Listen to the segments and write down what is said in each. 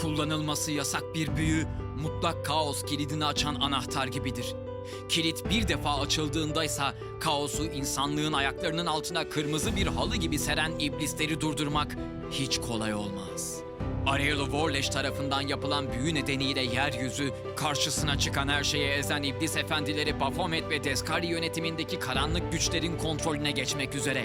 Kullanılması yasak bir büyü, mutlak kaos kilidini açan anahtar gibidir. Kilit bir defa açıldığındaysa kaosu insanlığın ayaklarının altına kırmızı bir halı gibi seren iblisleri durdurmak hiç kolay olmaz. Ariel Warleş tarafından yapılan büyü nedeniyle yeryüzü, karşısına çıkan her şeye ezen iblis efendileri Baphomet ve Deskari yönetimindeki karanlık güçlerin kontrolüne geçmek üzere.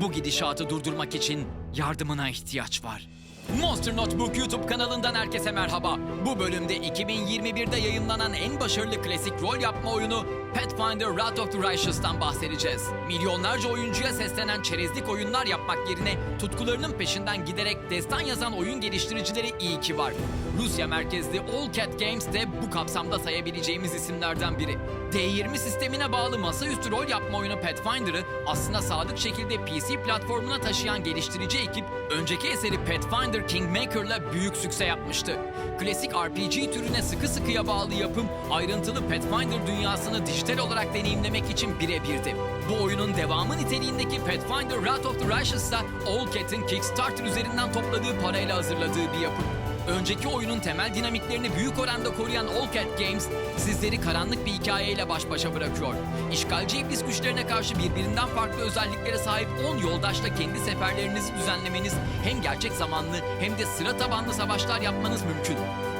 Bu gidişatı durdurmak için yardımına ihtiyaç var. Monster Notebook YouTube kanalından herkese merhaba. Bu bölümde 2021'de yayınlanan en başarılı klasik rol yapma oyunu Pathfinder Wrath of the Righteous'tan bahsedeceğiz. Milyonlarca oyuncuya seslenen çerezlik oyunlar yapmak yerine tutkularının peşinden giderek destan yazan oyun geliştiricileri iyi ki var. Rusya merkezli All Cat Games de bu kapsamda sayabileceğimiz isimlerden biri. D20 sistemine bağlı masaüstü rol yapma oyunu Pathfinder'ı aslında sadık şekilde PC platformuna taşıyan geliştirici ekip önceki eseri Pathfinder Kingmaker'la büyük sükse yapmıştı. Klasik RPG türüne sıkı sıkıya bağlı yapım ayrıntılı Pathfinder dünyasını dijital olarak deneyimlemek için birebirdi. Bu oyunun devamı niteliğindeki Pathfinder Wrath of the Righteous ise All Cat'in Kickstarter üzerinden topladığı parayla hazırladığı bir yapım. Önceki oyunun temel dinamiklerini büyük oranda koruyan All Cat Games, sizleri karanlık bir hikayeyle baş başa bırakıyor. İşgalci iblis güçlerine karşı birbirinden farklı özelliklere sahip 10 yoldaşla kendi seferlerinizi düzenlemeniz hem gerçek zamanlı hem de sıra tabanlı savaşlar yapmanız mümkün.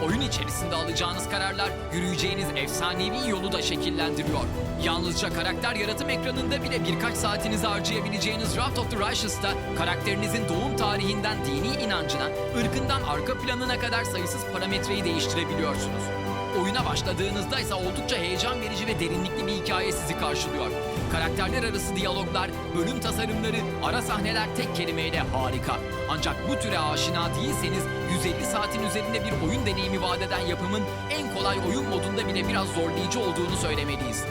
Oyun içerisinde alacağınız kararlar yürüyeceğiniz efsanevi yolu da şekillendiriyor. Yalnızca karakter yaratım ekranında bile birkaç saatinizi harcayabileceğiniz Wrath of the Righteous'ta karakterinizin doğum tarihinden dini inancına, ırkından arka planına kadar sayısız parametreyi değiştirebiliyorsunuz. Oyuna başladığınızda ise oldukça heyecan verici ve derinlikli bir hikaye sizi karşılıyor. Karakterler arası diyaloglar, bölüm tasarımları, ara sahneler tek kelimeyle harika. Ancak bu türe aşina değilseniz 150 saatin üzerinde bir oyun deneyimi vaat eden yapımın en kolay oyun modunda bile biraz zorlayıcı olduğunu söylemeliyiz.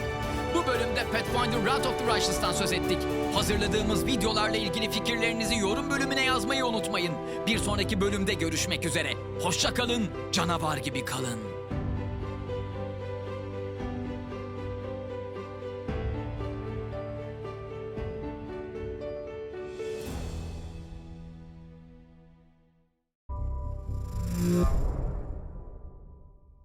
Bu bölümde Pathfinder Wrath of the Righteous'tan söz ettik. Hazırladığımız videolarla ilgili fikirlerinizi yorum bölümüne yazmayı unutmayın. Bir sonraki bölümde görüşmek üzere. Hoşça kalın, canavar gibi kalın. Música